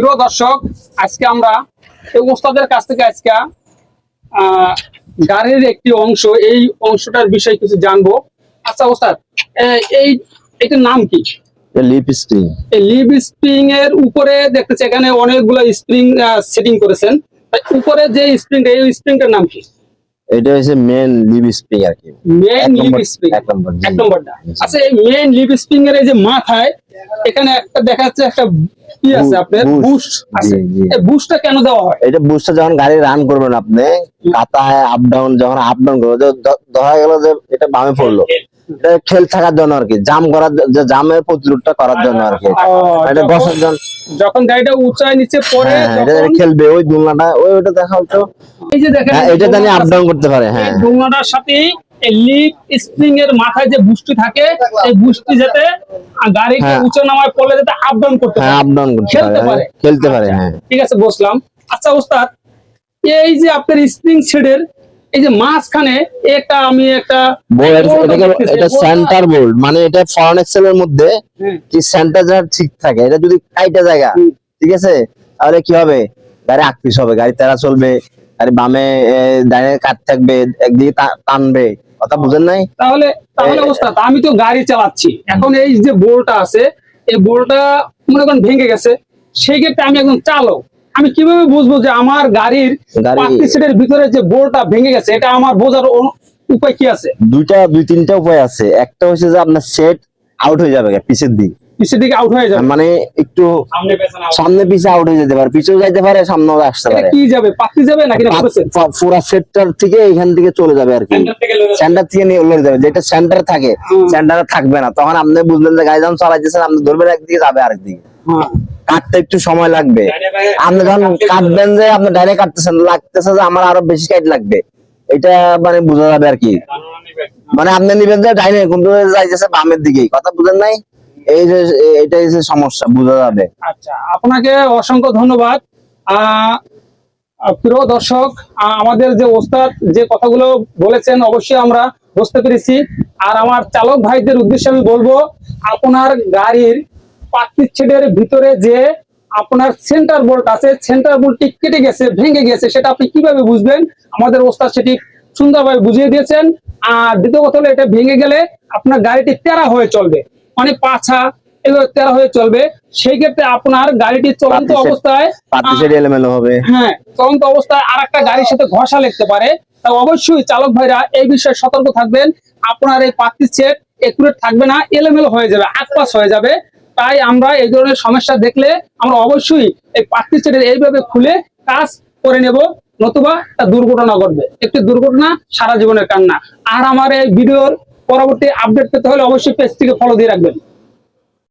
প্রিয় দর্শক আজকে আমরা এই ওস্তাদের কাছ থেকে আজকে গাড়ির একটি অংশ এই অংশটার বিষয়ে কিছু জানব। আচ্ছা ওস্তাদ এই এটার নাম কি? লিপ স্প্রিং এই স্প্রিং এর উপরে দেখতেছি এখানে অনেকগুলো স্প্রিং সেটিং করেছেন। উপরে যে স্প্রিং এই স্প্রিংটার নাম কি? এটা হচ্ছে মেন লিভ স্প্রিং আর কি। মেন লিভ স্প্রিং এক নম্বর, এক নম্বরটা আচ্ছা এই মেন লিভ স্প্রিং এর এই যে মাথায় এখানে একটা দেখা যাচ্ছে একটা কি আছে আপনার বুশ, বুস্ট আছে। এই বুস্টটা কেন দেওয়া হয়? এটা বুস্টটা যখন গাড়ি রান করবেন আপনি কাতায় আপ ডাউন যখন আপ ডাউন করবে ধরা গেল যে এটা বামে পড়ল। এটা খেল থাকার জন্য আর কি। জাম করার জামের প্রতিরোধটা করার জন্য আর কি। এটা বসার জন্য যখন গাড়িটা উঁচায় নিচে পড়ে হ্যাঁ খেলবে ওই দুলনাটা ওই ওটা দেখা হতো এই যে দেখেন হ্যাঁ এটা জানি আপ ডাউন করতে পারে হ্যাঁ। ডোঙাটার সাথে এই লিপ স্প্রিং এর মাথায় যে বুস্টি থাকে এই বুস্টি যাতে গাড়িকে হ্যাঁ। উঁচু নামায় পড়লে যাতে আপ ডাউন করতে পারে। আপ ডাউন করতে খেলতে পারে। খেলতে পারে আচ্ছা, হ্যাঁ। ঠিক আছে বসলাম। আচ্ছা ওস্তাদ এই যে আপনার স্প্রিং শেডের এই যে মাঝখানে একটা আমি একটা এটা সেন্টার বোল্ড মানে এটা ফরেন এক্সেলের মধ্যে হ্যাঁ, কি সেন্টার যা ঠিক থাকে। এটা যদি কাইটা জায়গা ঠিক আছে? তাহলে কি হবে? গাড়ি আকপিস হবে গাড়ি তেরা চলবে গাড়ি বামে ডাইনে কাট থাকবে একদিকে টানবে। কথা বুঝেন নাই? তাহলে তাহলে ওস্তাদ আমি তো গাড়ি চালাচ্ছি। এখন এই যে বোলটা আছে এই বোলটা মনে করেন ভেঙে গেছে। সেই ক্ষেত্রে আমি একজন চালক। আমি কীভাবে বুঝব যে আমার গাড়ির সিটের ভিতরে যে বোলটা ভেঙে গেছে এটা আমার বোঝার উপায় কি আছে? দুইটা দুই তিনটা উপায় আছে। একটা হচ্ছে যে আপনার সেট আউট হয়ে যাবে পিছের দিক। পিছের দিকে আউট হয়ে যাবে। মানে একটু সামনে পেছনে out। সামনে পিছে আউট হয়ে যেতে পারে। পিছেও যাইতে পারে সামনেও আসতে পারে। কি যাবে? পাতি যাবে নাকি পুরা সেটটার থেকে এখান থেকে চলে যাবে আর কি। সেন্টার থেকে নিয়ে লড়ে যাবে। যেটা সেন্টার থাকে সেন্টারে থাকবে না। তখন আপনি বুঝলেন যে গাড়ি যখন চালাইতেছেন আপনি ধরবেন একদিকে যাবে আরেকদিকে। হ্যাঁ। কাটতে একটু সময় লাগবে। আপনি যখন কাটবেন যে, আপনি ডাইরেক্ট কাটতেছেন, লাগতেছে যে আমার আরও বেশি কাট লাগবে। এটা মানে বোঝা যাবে আর কি। মানে আপনি নিবেন যে, ডাইনে কিন্তু যাইতেছে বামের দিকে কথা বুঝেন নাই? এই যে, এটাই যে সমস্যা, বোঝা যাবে। আচ্ছা আপনাকে অসংখ্য ধন্যবাদ। প্রিয় দর্শক আমাদের যে ওস্তাদ যে কথাগুলো বলেছেন, অবশ্যই আমরা বুঝতে পেরেছি। আর আমার চালক ভাইদের উদ্দেশ্যে আমি বলব, আপনার গাড়ির পার্কিং ছেডের ভিতরে যে আপনার সেন্টার বোল্ট আছে সেন্টার বোল্টটি কেটে গেছে ভেঙে গেছে সেটা আপনি কীভাবে বুঝবেন? আমাদের ওস্তাদ সেটি সুন্দরভাবে বুঝিয়ে দিয়েছেন। আর দ্বিতীয় কথা হলো এটা ভেঙে গেলে আপনার গাড়িটি তেরা হয়ে চলবে। মানে পাছা এগুলো তেরা হয়ে চলবে। সেই ক্ষেত্রে আপনার গাড়িটি চলন্ত অবস্থায় হবে। হ্যাঁ চলন্ত অবস্থায় আর একটা গাড়ির সাথে ঘষা লাগতে পারে। তা অবশ্যই চালক ভাইরা এই বিষয়ে সতর্ক থাকবেন। আপনার এই পাত্রি সেট একুরেট থাকবে না এলোমেলো হয়ে যাবে আকপাস হয়ে যাবে। তাই আমরা এই ধরনের সমস্যা দেখলে আমরা অবশ্যই এই পার্টি এইভাবে খুলে কাজ করে নেব, নতুবা তা দুর্ঘটনা ঘটবে। একটি দুর্ঘটনা, সারা জীবনের কান্না। আর আমার এই ভিডিওর পরবর্তী আপডেট পেতে হলে অবশ্যই পেজটিকে ফলো দিয়ে রাখবেন।